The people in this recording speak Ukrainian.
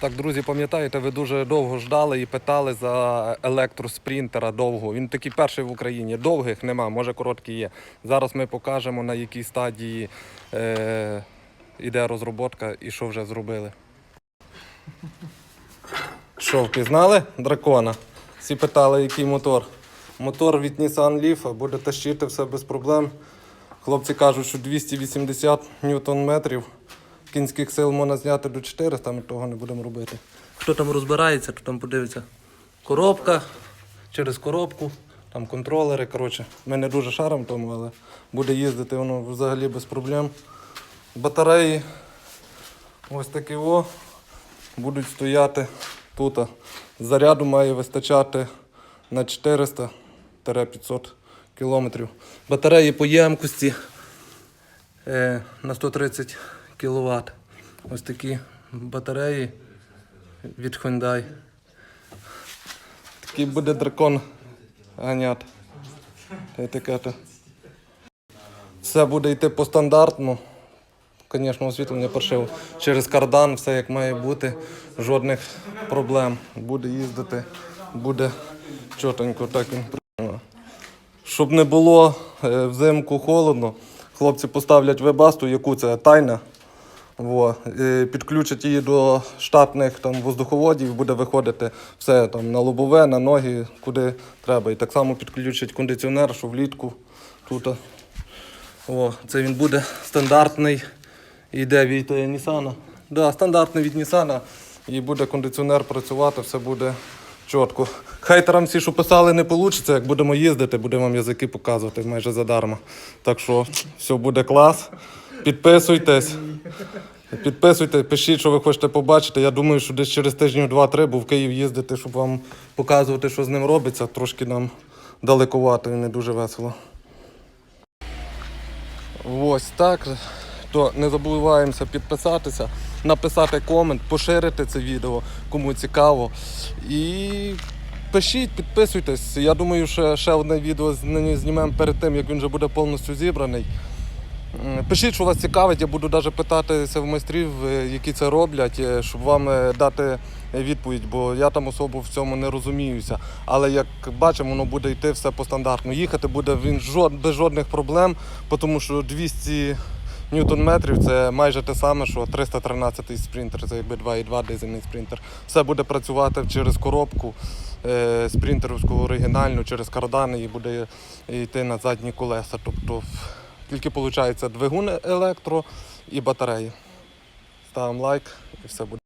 Так, друзі, пам'ятаєте, ви дуже довго ждали і питали за електроспринтера довго. Він такий перший в Україні. Довгих нема, може короткі є. Зараз ми покажемо на якій стадії е, іде розробка і що вже зробили. Що, впізнали дракона? Всі питали, який мотор. Мотор від Nissan Leaf буде тащити все без проблем. Хлопці кажуть, що 280 ньютон метрів. Кінських сил можна зняти до 400, ми того не будемо робити. Хто там розбирається, то там подивиться. Коробка, через коробку, там контролери. Коротше, ми не дуже шаром тому, але буде їздити воно взагалі без проблем. Батареї ось такі о, будуть стояти тут. Заряду має вистачати на 400-500 кілометрів. Батареї по ємкості е, на 130 кВт. Ось такі батареї від Hyundai. Такий буде дракон ганяти. Та. Все буде йти по стандартному. Звісно, освітлення паршиво. Через кардан, все як має бути, жодних проблем. Буде їздити, буде чотенько, так він. Щоб не було е, взимку холодно, хлопці поставлять вебасту, яку це тайна. Во, і підключать її до штатних там, воздуховодів, буде виходити все там, на лобове, на ноги, куди треба. І так само підключать кондиціонер, що влітку тут. О, це він буде стандартний. Йде від е, Nissan. Да, стандартний від Nissan. І буде кондиціонер працювати, все буде чітко. Хейтерам всі, що писали, не вийде, як будемо їздити, будемо вам язики показувати майже задарма. Так що все буде клас. Підписуйтесь. Підписуйтесь, пишіть, що ви хочете побачити. Я думаю, що десь через тижнів два-три був в Київ їздити, щоб вам показувати, що з ним робиться. Трошки нам далекувато і не дуже весело. Ось так. То не забуваємося підписатися, написати комент, поширити це відео, кому цікаво. І пишіть, підписуйтесь. Я думаю, що ще одне відео знімемо перед тим, як він вже буде повністю зібраний. Пишіть, що вас цікавить, я буду навіть питатися в майстрів, е, які це роблять, е, щоб вам е, дати відповідь, бо я там особо в цьому не розуміюся. Але як бачимо, воно буде йти все по стандартну. Їхати буде він без жодних проблем, тому що 200 ньютон метрів це майже те саме, що 313 спринтер, це якби 2,2 дизельний спринтер. Все буде працювати через коробку е, спринтерівську оригінальну, через кардани і буде йти на задні колеса. Тобто тільки виходить двигун електро і батареї. Ставимо лайк і все буде.